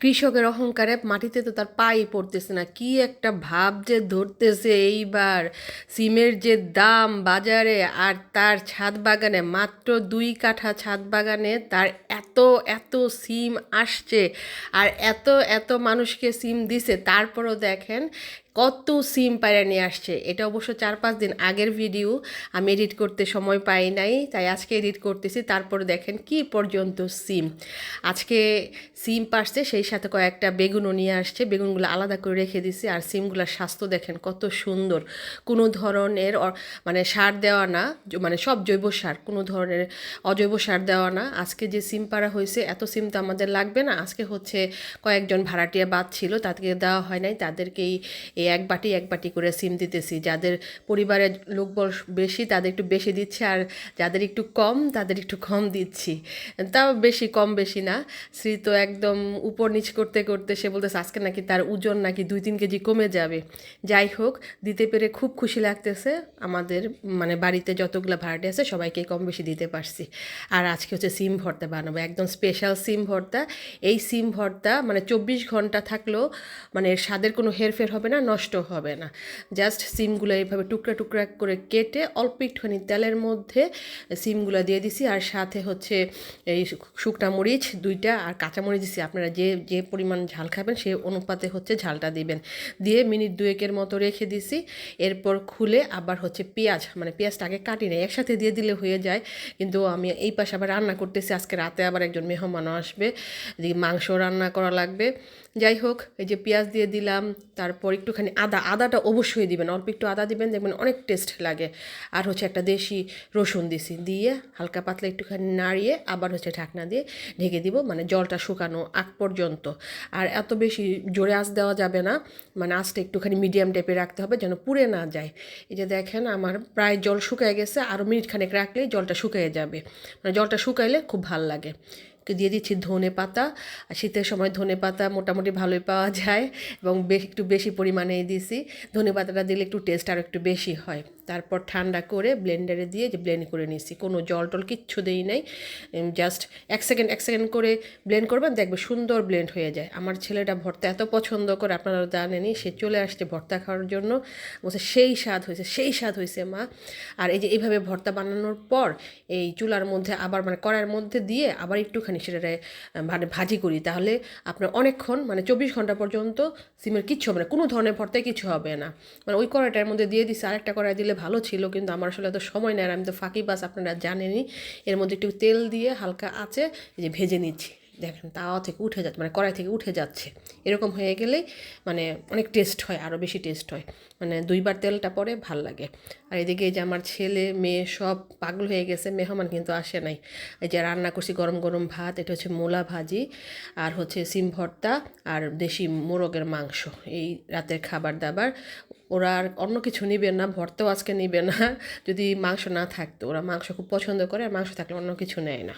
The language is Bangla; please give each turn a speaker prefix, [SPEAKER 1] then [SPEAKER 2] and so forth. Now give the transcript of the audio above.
[SPEAKER 1] কৃষকের অহংকারে মাটিতে তো তার পাই পড়তেছে না। কি একটা ভাব যে ধরতেছে এইবার। সিমের যে দাম বাজারে আর তার ছাদ বাগানে, মাত্র দুই কাঠা ছাদ বাগানে তার এত এত সিম আসছে আর এত এত মানুষকে সিম দিছে। তারপরও দেখেন কত সিম পায়রা নিয়ে আসছে। এটা অবশ্য চার পাঁচ দিন আগের ভিডিও। আমি এডিট করতে সময় পাই নাই, তাই আজকে এডিট করতেছি। তারপরে দেখেন কি পর্যন্ত সিম। আজকে সিম পারছে, সেই সাথে কয়েকটা বেগুনও নিয়ে আসছে। বেগুনগুলো আলাদা করে রেখে দিছি। আর সিমগুলোর স্বাস্থ্য দেখেন কত সুন্দর। কোনো ধরনের মানে সার দেওয়া না মানে সব জৈব সার, কোনো ধরনের অজৈব সার দেওয়া না। আজকে যে সিম পাড়া হয়েছে, এত সিম তো আমাদের লাগবে না। আজকে হচ্ছে কয়েকজন ভাড়াটিয়া বাদ ছিল, তাদেরকে দেওয়া হয় নাই। তাদেরকেই এই এক বাটি এক বাটি করে সিম দিতেছি। যাদের পরিবারের লোকবল বেশি, তাদের একটু বেশি দিচ্ছে আর যাদের একটু কম, তাদের একটু কম দিচ্ছি। তাও বেশি, কম বেশি না। শ্রী তো একদম উপর নিচ করতে করতে সে বলতেছে, আজকে নাকি তার ওজন নাকি দুই, তিন কেজি কমে যাবে। যাই হোক, দিতে পেরে খুব খুশি লাগতেছে। আমাদের মানে বাড়িতে যতগুলো ভাড়াটে আছে, সবাইকে কম বেশি দিতে পারছি। আর আজকে হচ্ছে সিম ভর্তা বানাবো, একদম স্পেশাল সিম ভর্তা। এই সিম ভর্তা মানে চব্বিশ ঘণ্টা থাকলেও মানে স্বাদের কোনো হেরফের হবে না নষ্ট হবে না। জাস্ট সিমগুলো এইভাবে টুকরা টুকরা করে কেটে অল্প একটুখানি তেলের মধ্যে সিমগুলো দিয়ে দিছি আর সাথে হচ্ছে এই শুকনা মরিচ দুইটা আর কাঁচা মরিচ দিছি। আপনারা যে যে পরিমাণ ঝাল খাবেন সেই অনুপাতে হচ্ছে ঝালটা দিবেন। দিয়ে মিনিট দুয়েকের মতো রেখে দিছি। এরপর খুলে আবার হচ্ছে পেঁয়াজ মানে পেঁয়াজটা আগে কাটি নেই, একসাথে দিয়ে দিলে হয়ে যায়। কিন্তু আমি এই পাশে আবার রান্না করতেছি। আজকে রাতে আবার একজন মেহমানও আসবে মাংস রান্না করা লাগবে। যাই হোক, এই যে পেঁয়াজ দিয়ে দিলাম, তারপর একটুখানি আদা, আদাটা অবশ্যই দিবেন, অল্প একটু আদা দিবেন, দেখবেন অনেক টেস্ট লাগে। আর হচ্ছে একটা দেশি রসুন দিছি, দিয়ে হালকা পাতলা একটুখানি নাড়িয়ে আবার হচ্ছে ঢাকনা দিয়ে ঢেকে দিব মানে জলটা শুকানো আগ পর্যন্ত। আর এত বেশি জোরে আঁচ দেওয়া যাবে না মানে আঁচটা একটুখানি মিডিয়াম টাইপে রাখতে হবে যেন পুড়ে না যায়। এই যে দেখেন আমার প্রায় জল শুকায় গেছে আরও মিনিট খানেক রাখলেই জলটা শুকিয়ে যাবে। মানে জলটা শুকাইলে খুব ভালো লাগে। দিয়ে দিচ্ছি ধনে পাতা। আর শীতের সময় ধনে পাতা মোটামুটি ভালোই পাওয়া যায় এবং বেশ একটু বেশি পরিমাণেই দিছি। ধনে পাতাটা দিলে একটু টেস্ট আরও একটু বেশি হয়। তারপর ঠান্ডা করে ব্লেন্ডারে দিয়ে যে ব্লেন্ড করে নিছি কোনো জল টল কিচ্ছু দেই নাই। জাস্ট এক সেকেন্ড এক সেকেন্ড করে ব্লেন্ড করবেন দেখবে সুন্দর ব্লেন্ড হয়ে যায়। আমার ছেলেটা ভর্তা এত পছন্দ করে আপনারা জানেনি সে চলে আসছে ভর্তা খাওয়ার জন্য। বলছে সেই স্বাদ হয়েছে সেই স্বাদ হয়েছে মা। আর এই যে এইভাবে ভর্তা বানানোর পর এই চুলার মধ্যে আবার মানে কড়াইয়ের মধ্যে দিয়ে আবার একটুখানি আহ, মানে ভাজি করি। তাহলে আপনার অনেকক্ষণ মানে চব্বিশ ঘণ্টা পর্যন্ত সিমের কিচ্ছু হবে না কোনো ধরনের ভর্তায় কিছু হবে না। মানে ওই কড়াইটার মধ্যে দিয়ে দিছি আরেকটা কড়াই দিলে ভালো ছিল, কিন্তু আমার আসলে এত সময় নেয় আমি তো ফাঁকি বাস আপনারা জানেনই। এর মধ্যে একটু তেল দিয়ে হালকা এই যে ভেজে নিচ্ছি। দেখেন, তাওয়া থেকে উঠে যাচ্ছে মানে কড়াই থেকে উঠে যাচ্ছে। এরকম হয়ে গেলেই মানে অনেক টেস্ট হয় আরও বেশি টেস্ট হয়। মানে দুইবার তেলটা পরে ভালো লাগে। আর এদিকে যে আমার ছেলে, মেয়ে সব পাগল হয়ে গেছে, মেহমান কিন্তু আসে নাই। এই যে রান্না করছি গরম গরম ভাত, এটা হচ্ছে মোলা ভাজি, আর হচ্ছে সিম ভর্তা, আর দেশি মোরগের মাংস। এই রাতের খাবার দাবার। ওরা আর অন্য কিছু নিবে না, ভর্তাও আজকে নিবে না। যদি মাংস না থাকতো, ওরা মাংস খুব পছন্দ করে, আর মাংস থাকলে অন্য কিছু নেয় না।